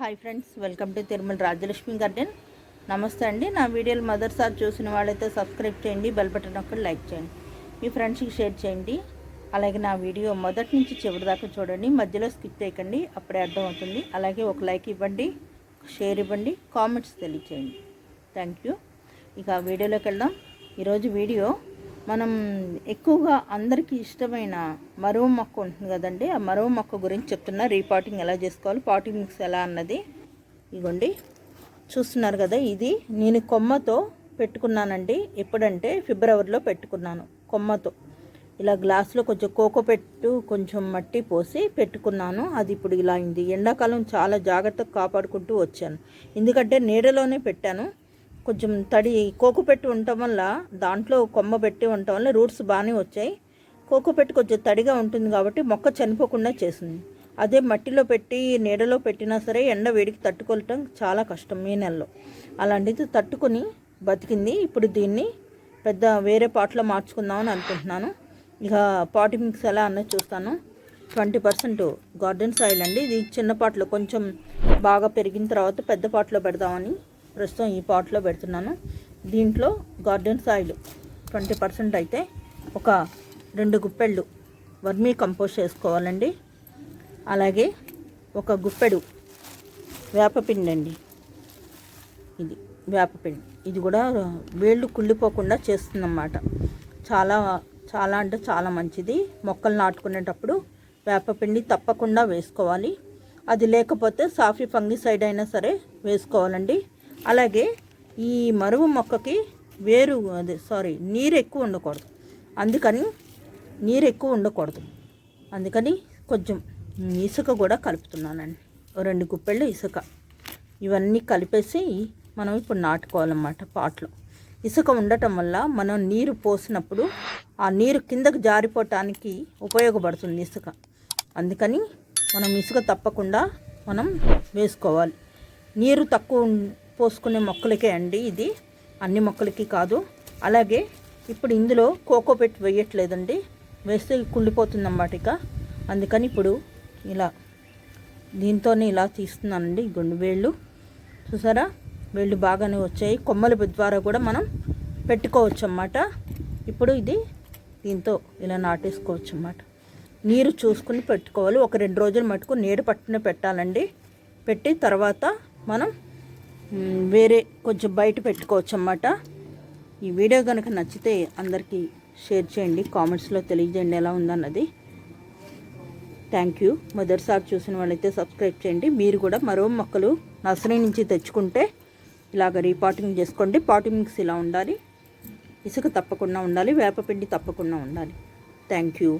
Hi friends welcome to Tirumala Rajalakshmi garden. నమస్తే అండి. నా వీడియోలు మొదటిసారి చూసిన వాళ్ళైతే సబ్స్క్రైబ్ చేయండి బెల్ బటన్ ఒకటి లైక్ చేయండి మీ ఫ్రెండ్స్కి షేర్ చేయండి. అలాగే నా వీడియో మొదటి నుంచి చివరి దాకా చూడండి మధ్యలో స్కిప్ చేయకండి అప్పుడే అర్థమవుతుంది. అలాగే ఒక లైక్ ఇవ్వండి షేర్ ఇవ్వండి కామెంట్స్ తెలియచేయండి. Thank you. ఇక వీడియోలోకి వెళ్దాం. ఈరోజు వీడియో మనం ఎక్కువగా అందరికీ ఇష్టమైన మరో మొక్క ఉంటుంది కదండి. ఆ మరో మొక్క గురించి చెప్తున్నా. రీపాటింగ్ ఎలా చేసుకోవాలి పాటింగ్ మిక్స్ ఎలా అన్నది. ఇగోండి. చూస్తున్నారు కదా ఇది నేను కొమ్మతో పెట్టుకున్నానండి. ఎప్పుడంటే ఫిబ్రవరిలో పెట్టుకున్నాను కొమ్మతో. ఇలా గ్లాసులో కొంచెం కోకో పెట్టు కొంచెం మట్టి పోసి పెట్టుకున్నాను. అది ఇప్పుడు ఇలా అయింది. ఎండాకాలం చాలా జాగ్రత్తగా కాపాడుకుంటూ వచ్చాను. ఎందుకంటే నీడలోనే పెట్టాను. కొంచెం తడి కోకో పెట్టి ఉండటం వల్ల దాంట్లో కొమ్మ పెట్టి ఉండటం వల్ల రూట్స్ బాగానే వచ్చాయి. కోకో పెట్టి కొంచెం తడిగా ఉంటుంది కాబట్టి మొక్క చనిపోకుండా చేసింది అదే మట్టిలో పెట్టి నీడలో పెట్టినా సరే ఎండ వేడికి తట్టుకోవటం చాలా కష్టం మే నెలలో. అలాంటిది తట్టుకొని బతికింది. ఇప్పుడు దీన్ని పెద్ద వేరే పాట్లో మార్చుకుందామని అనుకుంటున్నాను. ఇక పాటి మిక్స్ ఎలా అన్నది చూస్తాను. ట్వంటీ పర్సెంట్ గార్డెన్ సాయిల్ అండి. ఇది చిన్న పాటలో కొంచెం బాగా పెరిగిన తర్వాత పెద్ద పాటలో పెడదామని ప్రస్తుతం ఈ పాట్లో పెడుతున్నాను. దీంట్లో గార్డెన్ సాయిల్ ట్వంటీ పర్సెంట్ అయితే ఒక రెండు గుప్పెళ్ళు వర్మీ కంపోస్ట్ చేసుకోవాలండి. అలాగే ఒక గుప్పెడు వేపపిండి అండి ఇది వేపపిండి ఇది కూడా వేళ్ళు కుళ్ళిపోకుండా చేస్తుందన్నమాట. చాలా చాలా అంటే చాలా మంచిది. మొక్కలు నాటుకునేటప్పుడు వేపపిండి తప్పకుండా వేసుకోవాలి. అది లేకపోతే సాఫీ ఫంగిసైడ్ అయినా సరే వేసుకోవాలండి. అలాగే ఈ మరువు మొక్కకి వేరు అదే సారీ నీరు ఎక్కువ ఉండకూడదు. అందుకని నీరు ఎక్కువ ఉండకూడదు. అందుకని కొంచెం ఇసుక కూడా కలుపుతున్నానండి. రెండు గుప్పెళ్ళు ఇసుక. ఇవన్నీ కలిపేసి మనం ఇప్పుడు నాటుకోవాలన్నమాట పాట్లో. ఇసుక ఉండటం వల్ల మనం నీరు పోసినప్పుడు ఆ నీరు కిందకు జారిపోవటానికి ఉపయోగపడుతుంది ఇసుక. అందుకని మనం ఇసుక తప్పకుండా మనం వేసుకోవాలి. నీరు తక్కువ ఉం- పోసుకునే మొక్కలకే అండి ఇది. అన్ని మొక్కలకి కాదు. అలాగే ఇప్పుడు ఇందులో కోకో పెట్టి వేయట్లేదండి. వేస్తే కుళ్ళిపోతుందన్నమాట ఇక. అందుకని ఇప్పుడు ఇలా దీంతోనే ఇలా తీస్తున్నానండి గుండు వేళ్ళు. చూసారా? వేళ్ళు బాగానే వచ్చాయి. కొమ్మల ద్వారా కూడా మనం పెట్టుకోవచ్చు అన్నమాట ఇప్పుడు ఇది దీంతో ఇలా నాటేసుకోవచ్చు అన్నమాట నీరు చూసుకుని పెట్టుకోవాలి. ఒక రెండు రోజులు మటుకు నీడ పట్టున పెట్టాలండి. పెట్టి తర్వాత మనం వేరే కొంచెం బయట పెట్టుకోవచ్చు అన్నమాట ఈ వీడియో కనుక నచ్చితే అందరికీ షేర్ చేయండి కామెంట్స్లో తెలియజేయండి ఎలా ఉందన్నది. థ్యాంక్ యూ మొదటిసారి చూసిన వాళ్ళైతే సబ్స్క్రైబ్ చేయండి. మీరు కూడా మరో మొక్కలు నర్సరీ నుంచి తెచ్చుకుంటే ఇలాగ రీపాటింగ్ చేసుకోండి. పాటింగ్ మిక్స్ ఇలా ఉండాలి. ఇసుక తప్పకుండా ఉండాలి. వేపపిండి తప్పకుండా ఉండాలి. Thank you